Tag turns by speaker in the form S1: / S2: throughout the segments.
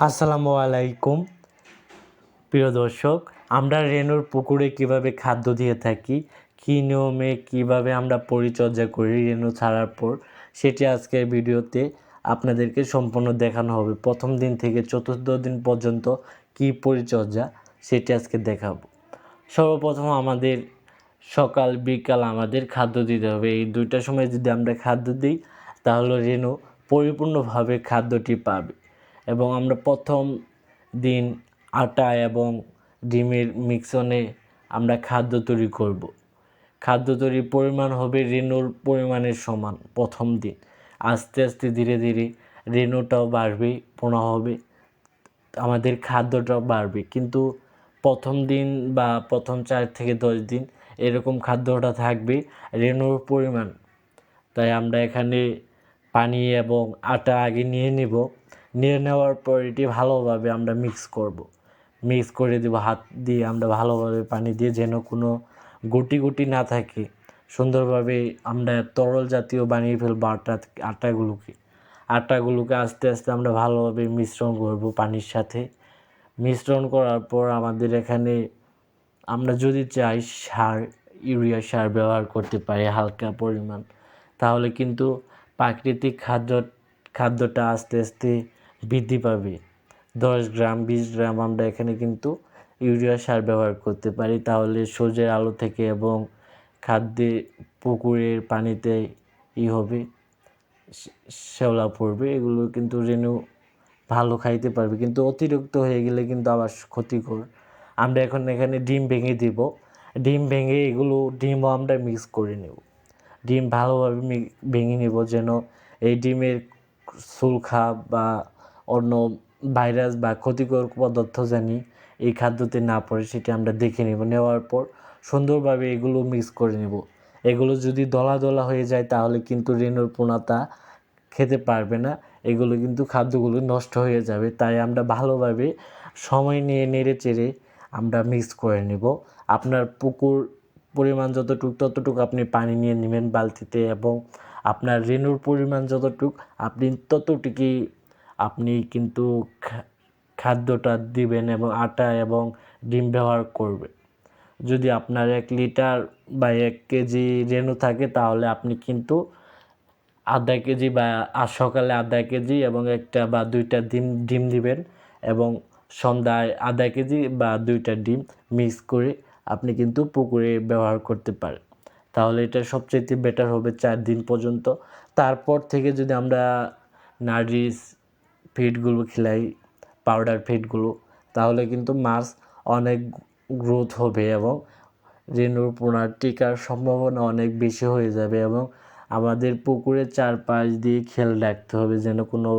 S1: আসসালামু আলাইকুম। প্রিয় দর্শক, আমরা রেনুর পুকুরে কীভাবে খাদ্য দিয়ে থাকি, কী নিয়মে কীভাবে আমরা পরিচর্যা করি রেনু ছাড়ার পর, সেটি আজকের ভিডিওতে আপনাদেরকে সম্পূর্ণ দেখানো হবে। প্রথম দিন থেকে চতুর্থ দিন পর্যন্ত কি পরিচর্যা, সেটি আজকে দেখাবো। সর্বপ্রথম আমাদের সকাল, বিকাল আমাদের খাদ্য দিতে হবে। এই দুইটা সময় যদি আমরা খাদ্য দিই, তাহলে রেনু পরিপূর্ণভাবে খাদ্যটি পাবে। এবং আমরা প্রথম দিন আটা এবং ডিমের মিক্সনে আমরা খাদ্য তৈরি করব। খাদ্য তৈরির পরিমাণ হবে রেনুর পরিমাণের সমান প্রথম দিন। আস্তে আস্তে ধীরে ধীরে রেনুটাও বাড়বে, পোনা হবে, আমাদের খাদ্যটাও বাড়বে। কিন্তু প্রথম দিন বা প্রথম চার থেকে দশ দিন এরকম খাদ্যটা থাকবে রেনুর পরিমাণ। তাই আমরা এখানে পানি এবং আটা আগে নিয়ে নেব। নিয়ে নেওয়ার পর এটি ভালোভাবে আমরা মিক্স করব। মিক্স করে দেবো, হাত দিয়ে আমরা ভালোভাবে পানি দিয়ে যেন কোনো গুটি গুটি না থাকে। সুন্দরভাবে আমরা তরল জাতীয় বানিয়ে ফেলব আটা, আটাগুলোকে। আটাগুলোকে আস্তে আস্তে আমরা ভালোভাবে মিশ্রণ করব পানির সাথে। মিশ্রণ করার পর আমাদের এখানে আমরা যদি চাই সার, ইউরিয়া সার ব্যবহার করতে পারি হালকা পরিমাণ, তাহলে কিন্তু প্রাকৃতিক খাদ্য, খাদ্যটা আস্তে আস্তে বৃদ্ধি পাবে। দশ গ্রাম, বিশ গ্রাম আমরা এখানে কিন্তু ইউরিয়া সার ব্যবহার করতে পারি। তাহলে সূর্যের আলো থেকে এবং খাদ্যে পুকুরের পানিতে ই হবে শ্যাওলা পড়বে। এগুলো কিন্তু রেনু ভালো খাইতে পারবে। কিন্তু অতিরিক্ত হয়ে গেলে কিন্তু আবার ক্ষতিকর। আমরা এখন এখানে ডিম ভেঙে দিব। ডিম ভেঙে এগুলো, ডিমও আমরা মিক্স করে নেব। ডিম ভালোভাবে ভেঙে নেব যেন এই ডিমের সুলখা বা অন্য ভাইরাস বা ক্ষতিকর পদার্থ জানি এই খাদ্যতে না পড়ে, সেটি আমরা দেখে নেব। নেওয়ার পর সুন্দরভাবে এগুলো মিক্স করে নেব। এগুলো যদি দলা দলা হয়ে যায়, তাহলে কিন্তু রেনুর পোনাতা খেতে পারবে না। এগুলো কিন্তু খাদ্যগুলো নষ্ট হয়ে যাবে। তাই আমরা ভালোভাবে সময় নিয়ে নেড়ে চেড়ে আমরা মিক্স করে নেব। আপনার পুকুর পরিমাণ যতটুক, ততটুকু আপনি পানি নিয়ে নেবেন বালতিতে এবং আপনার রেনুর পরিমাণ যতটুক, আপনি ততটুকুই আপনি কিন্তু খাদ্যটা দিবেন এবং আটা এবং ডিম ব্যবহার করবেন যদি আপনার এক লিটার বা এক কেজি রেনু থাকে, তাহলে আপনি কিন্তু আধা কেজি বা আর সকালে আধা কেজি এবং একটা বা দুইটা ডিম ডিম দিবেন এবং সন্ধ্যায় আধা কেজি বা দুইটা ডিম মিক্স করে আপনি কিন্তু পুকুরে ব্যবহার করতে পারেন। তাহলে এটা সবচেয়ে বেটার হবে চার দিন পর্যন্ত। তারপর থেকে যদি আমরা নার্জিস ফিডগুলো খেলাই পাউডার ফিডগুলো, তাহলে কিন্তু মাছ অনেক গ্রোথ হবে এবং রেনুর পোনার টিকার সম্ভাবনা অনেক বেশি হয়ে যাবে এবং আমাদের পুকুরের চারপাশ দিয়ে খেয়াল রাখতে হবে যেন কোনো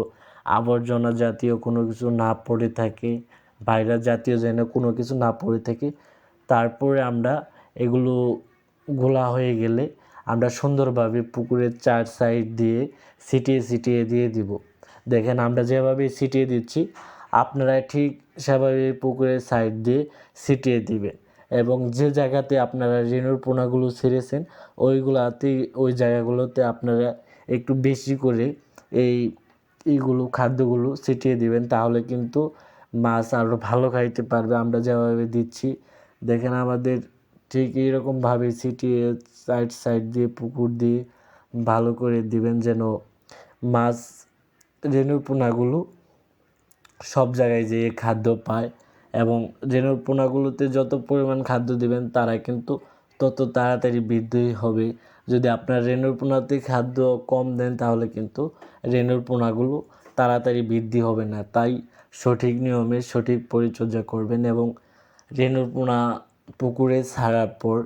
S1: আবর্জনা জাতীয় কোনো কিছু না পড়ে থাকে ভাইরাস জাতীয় যেন কোনো কিছু না পড়ে থাকে। তারপরে আমরা এগুলো গোলা হয়ে গেলে আমরা সুন্দরভাবে পুকুরের চার সাইড দিয়ে ছিটিয়ে ছিটিয়ে দিয়ে দিব। দেখেন আমরা যেভাবে ছিটিয়ে দিচ্ছি, আপনারা ঠিক সেভাবে পুকুরের সাইড দিয়ে ছিটিয়ে দিবেন এবং যে জায়গাতে আপনারা রেনুর পোনাগুলো ছেড়েছেন, ওইগুলাতে, ওই জায়গাগুলোতে আপনারা একটু বেশি করে এই এইগুলো খাদ্যগুলো ছিটিয়ে দিবেন, তাহলে কিন্তু মাছ আরও ভালো খাইতে পারবে। আমরা যেভাবে দিচ্ছি, দেখেন আমাদের ঠিক এইরকমভাবে ছিটিয়ে সাইড সাইড দিয়ে পুকুর দিয়ে ভালো করে দিবেন যেন মাছ রেণুর পোনাগুলো সব জায়গায় যেয়ে খাদ্য পায় এবং রেণুর পোনাগুলোতে যত পরিমাণ খাদ্য দিবেন, তারা কিন্তু তত তাড়াতাড়ি বৃদ্ধি হবে। যদি আপনার রেণুর পোনাতে খাদ্য কম দেন, তাহলে কিন্তু রেণুর পোনাগুলো তাড়াতাড়ি বৃদ্ধি হবে না। তাই সঠিক নিয়মে সঠিক পরিচর্যা করবেন এবং রেণুর পোনা পুকুরে ছাড়ার পর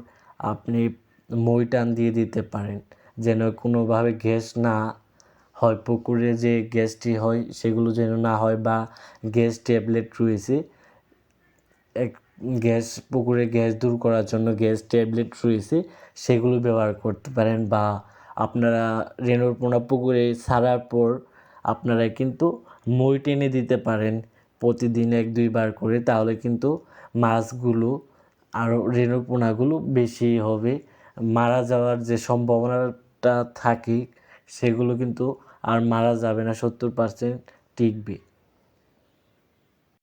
S1: আপনি মই টান দিয়ে দিতে পারেন, যেন কোনোভাবে গ্যাস না হয়, পুকুরে যে গ্যাসটি হয় সেগুলো যেন না হয় বা গ্যাস ট্যাবলেট রয়েছে, এক গ্যাস, পুকুরে গ্যাস দূর করার জন্য গ্যাস ট্যাবলেট রয়েছে, সেগুলো ব্যবহার করতে পারেন বা আপনারা রেনুর পোনা পুকুরে ছাড়ার পর আপনারা কিন্তু মই টেনে দিতে পারেন প্রতিদিন এক দুইবার করে, তাহলে কিন্তু মাছগুলো আরও রেণুর পোনাগুলো বেশি হবে। মারা যাওয়ার যে সম্ভাবনাটা থাকে, সেগুলো কিন্তু আর মারা যাবে না সত্তর পার্সেন্ট টিকবে।